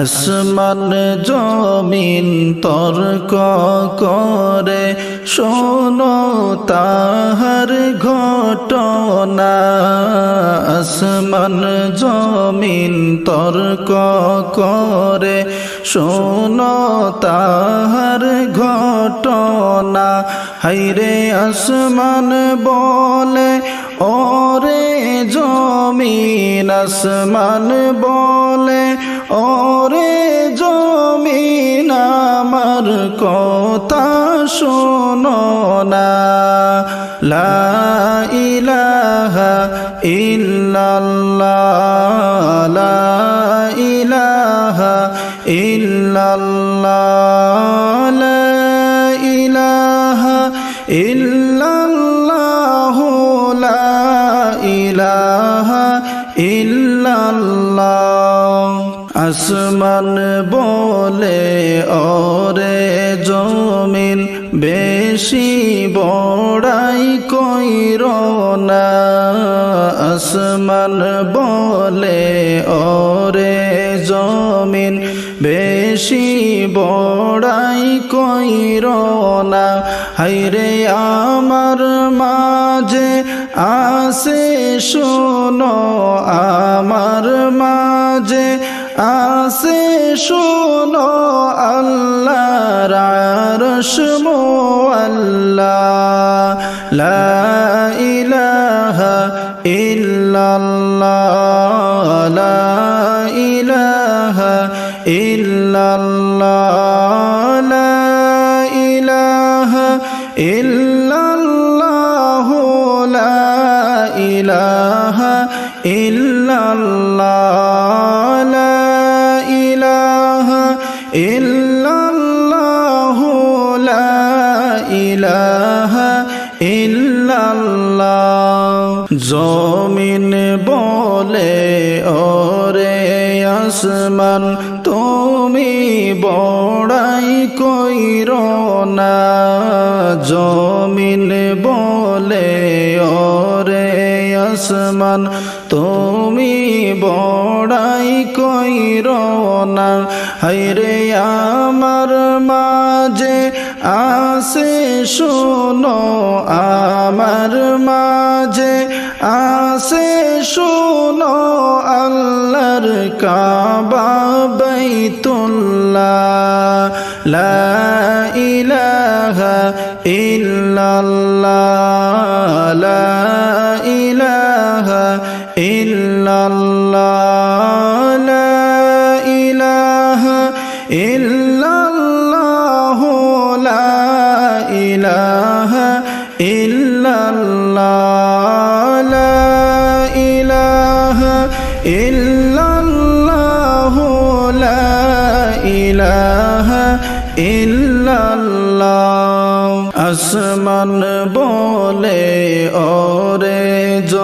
আসমান জমিন তর্ক করে, শোনো তাহার ঘটনা। আসমান জমিন তর্ক করে, শোনো তাহার ঘটনা। হাইরে আসমান বলে ওরে জমিন আসমান বলে, ওরে জমিন আমার কথা শোনো না। লা ইলাহা ইল্লাল্লাহ, লা ইলাহা ইল্লাল্লাহ, লা ইলাহা ইল্লাল্লাহ। ইল্লাল্লাহ, আসমান বলে ওরে জমিন, বেশি বড়াই কইর না। আসমান বলে ওরে জমিন, বেশি বড়াই কইর না। হাইরে আমার মাঝে আসে শোনো আমার মাঝে, আসে শোনো আল্লাহ রসমো আল্লাহ লা ইলাহা ইল্লাল্লাহ, লা ইলাহা ইল্লাল্লাহ। ইলাহা ইল্লাল্লাহ ইলাহা ইল্লাল্লাহ, লা ইলাহা ইল্লাল্লাহ। জমিন বলে, ওরে আসমান, তুমি বড়াই কইর না। জমিন বলে, ওরে আসমান, তুমি বড়াই কইর না। হাইরে আমার মাঝে আসে শোনো, আমার মাঝে আসে শোনো, আল্লাহর কাবা বাইতুল্লাহ। লা ইলাহা ইল্লাল্লাহ, লা ইলাহা ইল্লাল্লাহ লা ইলাহা ইল্লাল্লাহ লা ইলাহা ইল্লাল্লাহ। আসমান বলে ওরে জ